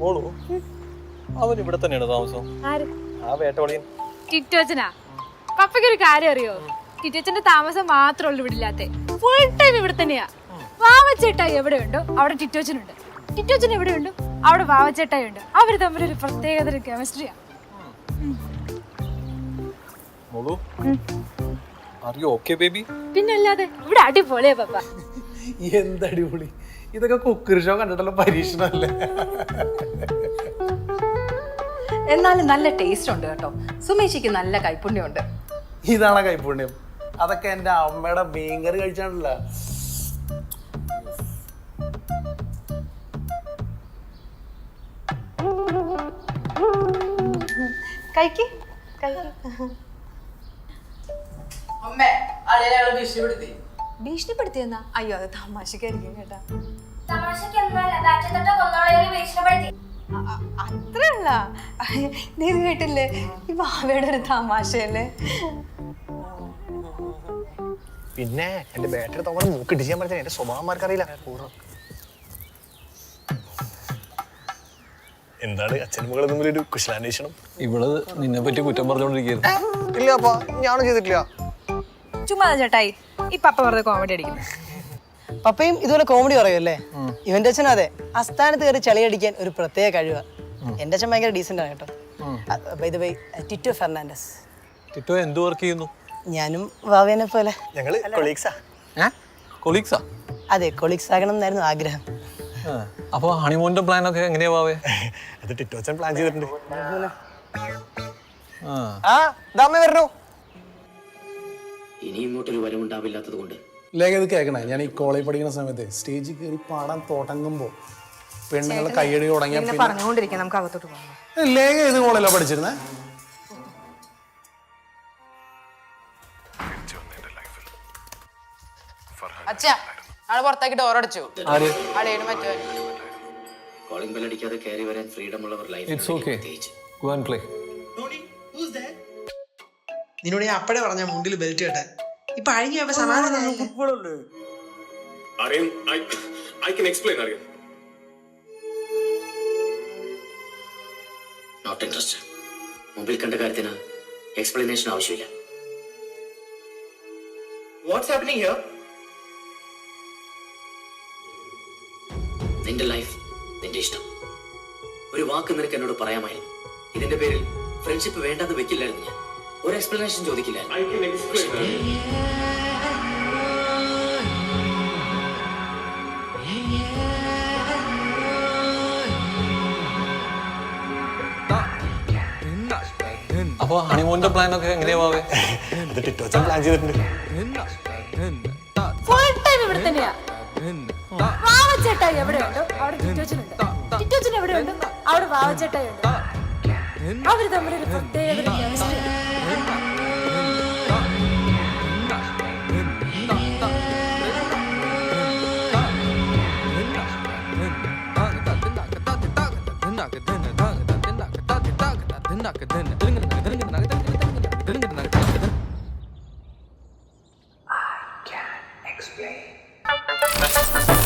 മോളു അവൻ ഇവിടെ തന്നെയാണ് താമസം. ആ വേട്ടവളിയൻ. ടിറ്റോച്ചനാ പപ്പയ്ക്ക് ഒരു കാര്യം അറിയോ? ടിറ്റോച്ചന്റെ താമസം മാത്രമേ ഉള്ളൂ ഇവിടെ ഇല്ലാത്തെ ഫുൾ ടൈം ഇവിടെ തന്നെയാ. എവിടെ എവിടെയുണ്ടോ? അവിടെ ടിറ്റോച്ചനുണ്ട് ടിറ്റോച്ചൻ എവിടെയുണ്ടോ? അവിടെ വാവച്ചേട്ടായി ഉണ്ട് അവർ തമ്മിലൊരു പ്രത്യേകതര കെമിസ്ട്രിയാ അറിയോ ഓക്കെ ബേബി പിന്നെ അല്ലാതെ ഇവിടെ അടിപൊളിയാ പപ്പ. എന്തടിപൊളി. ഇതൊക്കെ കുക്കറി ഷോ കണ്ടിട്ടുള്ള പരീക്ഷണമല്ലേ? എന്നാലും നല്ല ടേസ്റ്റ് ഉണ്ട് കേട്ടോ. സുമേഷിക്ക് നല്ല കൈപ്പുണ്യമുണ്ട്. ഇതാണ് കൈപ്പുണ്യം? അതൊക്കെ എന്റെ അമ്മയുടെ മീൻകറി കഴിച്ചാണല്ലോ. കഴിക്ക് ഭീഷണിപ്പെടുത്തിയെന്നാ? അയ്യോ അത് തമാശക്കായിരിക്കും കേട്ടാ. അ- അ- അത്രയല്ല. നീ കേട്ടില്ലേ? ഈ ബാവയുടെ ഒരു തമാശയല്ലേ? പിന്നെ എന്റെ ബാറ്ററി തോമൻ മൂക്ക് ഇടിച്ച് ഞാൻ പറഞ്ഞ എന്റെ സ്വഭാവന്മാർക്ക് അറിയില്ല. എന്താണ് അച്ഛൻ മകളും തമ്മിൽ ഒരു കുശലാന്വേഷണം? ഇവൾ നിന്നെ പറ്റി കുറ്റം പറഞ്ഞോണ്ടിരിക്കുന്നു ഇല്ല അപ്പാ ഞാനും ചെയ്തിട്ടില്ല. ചുമ്മാ ചേട്ടായി. ഈ പപ്പ വെറുതെ കോമഡി അടിക്കുന്നു പപ്പയും ഇതുപോലെ കോമഡി പറയുമല്ലേ ഇവന്റെ അച്ഛൻ അതെ. അസ്ഥാനത്ത് കയറി ചളിയടിക്കാൻ ഒരു പ്രത്യേക കഴിവാ. എന്റെ അച്ഛൻ ഭയങ്കര ഡീസെന്റ് ആണ് കേട്ടോ. Bye Tito Fernandez. ടിറ്റോ എന്ത് വർക്ക് ചെയ്യുന്നു? ഞാനും വാവേനെ പോലെ. ഞങ്ങൾ കൊളീഗ്സാ കൊളീഗ്സാ അതെ കൊളീഗ്സ് ആകണം എന്നായിരുന്നു ആഗ്രഹം. അപ്പൊ ഹണിമൂണിന്റെ പ്ലാൻ ഒക്കെ എങ്ങനെയാ വാവേ? അത് ടിറ്റോച്ചൻ പ്ലാൻ ചെയ്തിട്ടുണ്ട്. ആ. ആ ദാമ വരണോ ഇനി ഇങ്ങോട്ടൊരു വരവുണ്ടാവില്ലാത്തത് കൊണ്ട്. ലേഖ ഇത് കേൾക്കണേ? ഞാൻ ഈ കോളേജ് പഠിക്കുന്ന സമയത്ത് സ്റ്റേജിൽ കയറി പാടാൻ തുടങ്ങുമ്പോൾ പെണ്ണുങ്ങളെ കയ്യടി തുടങ്ങിയ ഇങ്ങനെ പറഞ്ഞുകൊണ്ടിരിക്കാം നമുക്ക് അകത്തോട്ട് പോകാം. പിന്നെ ലേഖ ഏത് കോളേജിലാണ് പഠിച്ചിരുന്നേ? അച്ഛാ ആൾ പുറത്താക്കി ഡോർ അടച്ചു. ആര്? അളിയനും മറ്റോ കോളിംഗ് ബെൽ അടിക്കാതെ കയറി വരാൻ ഫ്രീഡം ഉള്ളവർ life it's okay go and play നിന്നോട് ഞാൻ അപ്പഴേ പറഞ്ഞ മുണ്ടിൽ ബെൽറ്റ് കേട്ടെ ഇപ്പൊ അഴിഞ്ഞു പോയപ്പോ സമാധാനമായില്ലേ Aryan, I, I can explain, Aryan. Not interested മുമ്പിൽ കണ്ട കാര്യത്തിന് എക്സ്പ്ലനേഷൻ ആവശ്യമില്ല. വാട്ട്സ് ഹാപ്പനിങ് ഹിയർ നിന്റെ ലൈഫ് നിന്റെ ഇഷ്ടം. ഒരു വാക്ക് നിനക്ക് എന്നോട് പറയാമായിരുന്നു. ഇതിന്റെ പേരിൽ ഫ്രണ്ട്ഷിപ്പ് വേണ്ടെന്ന് വെക്കില്ലായിരുന്നു ഞാൻ. ഒരു എക്സ്പ്ലനേഷൻ ചോദിക്കില്ല. അപ്പൊ ഹണിമൂണിന്റെ പ്ലാൻ ഒക്കെ എങ്ങനെയാ അത് ടിറ്റോച്ചൻ പ്ലാൻ ചെയ്തിട്ടുണ്ട്. ഫുൾ ടൈം ഇവിടെ തന്നെയാ. വാവച്ചേട്ടായി എവിടെയുണ്ടോ അവിടെ ടിറ്റോച്ചനുണ്ട്. ടിറ്റോച്ചൻ എവിടെയുണ്ടോ അവിടെ വാവച്ചേട്ടായി ഉണ്ട്. അവർ തമ്മിലൊരു I can't explain.